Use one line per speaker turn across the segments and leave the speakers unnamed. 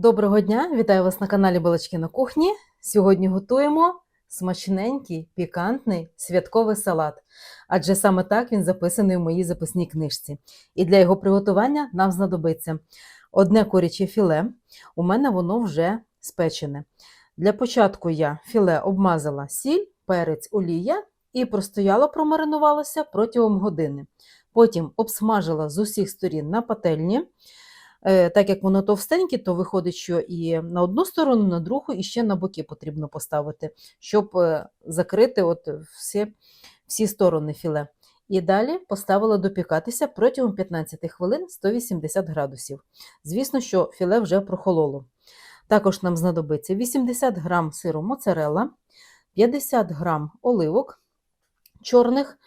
Доброго дня! Вітаю вас на каналі Балачки на кухні. Сьогодні готуємо смачненький, пікантний святковий салат. Адже саме так він записаний в моїй записній книжці. І для його приготування нам знадобиться одне куряче філе. У мене воно вже спечене. Для початку я філе обмазала сіль, перець, олія і простояла, промаринувалася протягом години. Потім обсмажила з усіх сторін на пательні. Е, Так як воно товстеньке, то виходить, що і на одну сторону, на другу, і ще на боки потрібно поставити, щоб е, закрити от всі, всі сторони філе. І далі поставила допікатися протягом 15 хвилин 180 градусів. Звісно, що філе вже прохололо. Також нам знадобиться 80 грам сиру моцарелла, 50 грам оливок чорних,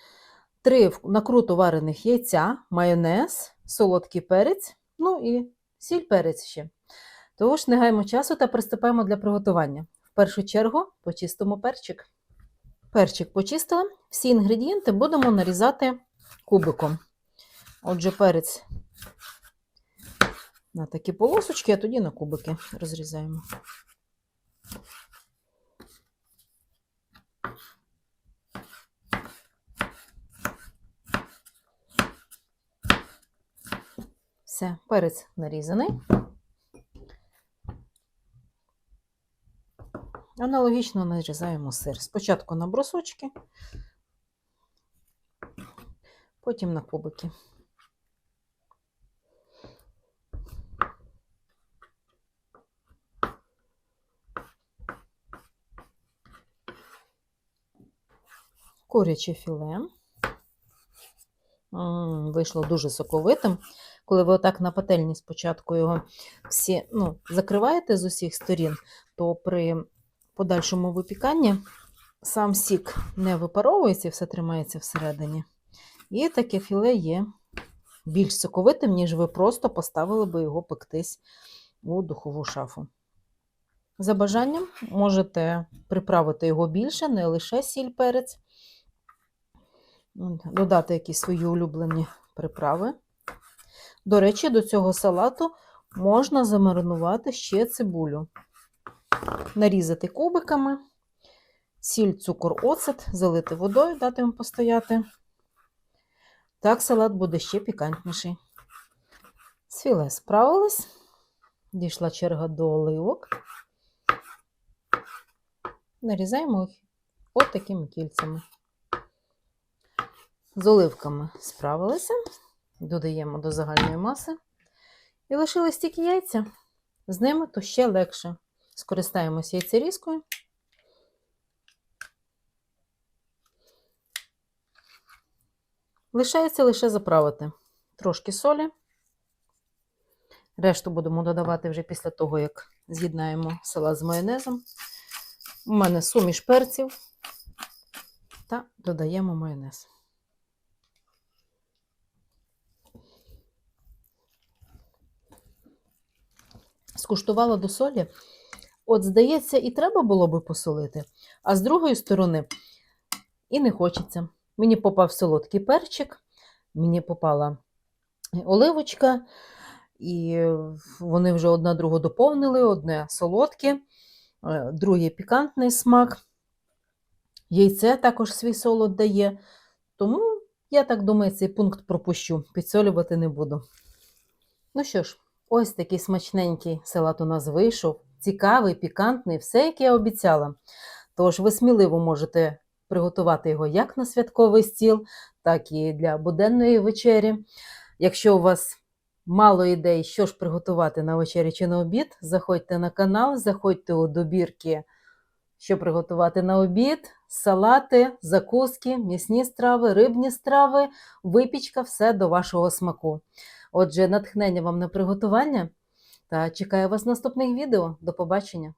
3 накруто варених яйця, майонез, солодкий перець, ну і сіль перець ще. Тож не гаємо часу та приступаємо для приготування. В першу чергу почистимо перчик. Перчик почистила. Всі інгредієнти будемо нарізати кубиком. Отже, перець на такі полосочки, а тоді на кубики розрізаємо. Все, перець нарізаний. Аналогічно нарізаємо сир. Спочатку на брусочки, потім на кубики. Куряче філе. М, Вийшло дуже соковитим. Коли ви отак на пательні спочатку його всі ну, закриваєте з усіх сторін, то при подальшому випіканні сам сік не випаровується, все тримається всередині. І таке філе є більш соковитим, ніж ви просто поставили би його пектись у духову шафу. За бажанням можете приправити його більше, не лише сіль перець, додати якісь свої улюблені приправи. До речі, до цього салату можна замаринувати ще цибулю. Нарізати кубиками, сіль, цукор, оцет, залити водою, дати їм постояти. Так салат буде ще пікантніший. З філе справилась. Дійшла черга до оливок. Нарізаємо їх от такими кільцями. З оливками справилися, додаємо до загальної маси. І лишились тільки яйця. З ними то ще легше. Скористаємося яйцерізкою. Лишається лише заправити трошки солі. Решту будемо додавати вже після того, як з'єднаємо салат з майонезом. У мене суміш перців та додаємо майонез. Скуштувала до солі. От, здається, і треба було би посолити, а з другої сторони і не хочеться. Мені попав солодкий перчик, мені попала оливочка, і вони вже одна другу доповнили: одне солодке, е, друге пікантний смак. Яйце також свій солод дає. Тому, я так думаю, цей пункт пропущу, підсолювати не буду. Ну що ж, Ось такий смачненький салат у нас вийшов. Цікавий, пікантний, все, як я обіцяла. Тож ви сміливо можете приготувати його як на святковий стіл, так і для буденної вечері. Якщо у вас мало ідей, що ж приготувати на вечері чи на обід, заходьте на канал, заходьте у добірки, що приготувати на обід, салати, закуски, м'ясні страви, рибні страви, випічка все до вашого смаку. Отже, натхнення вам на приготування та чекаю вас в наступних відео. До побачення!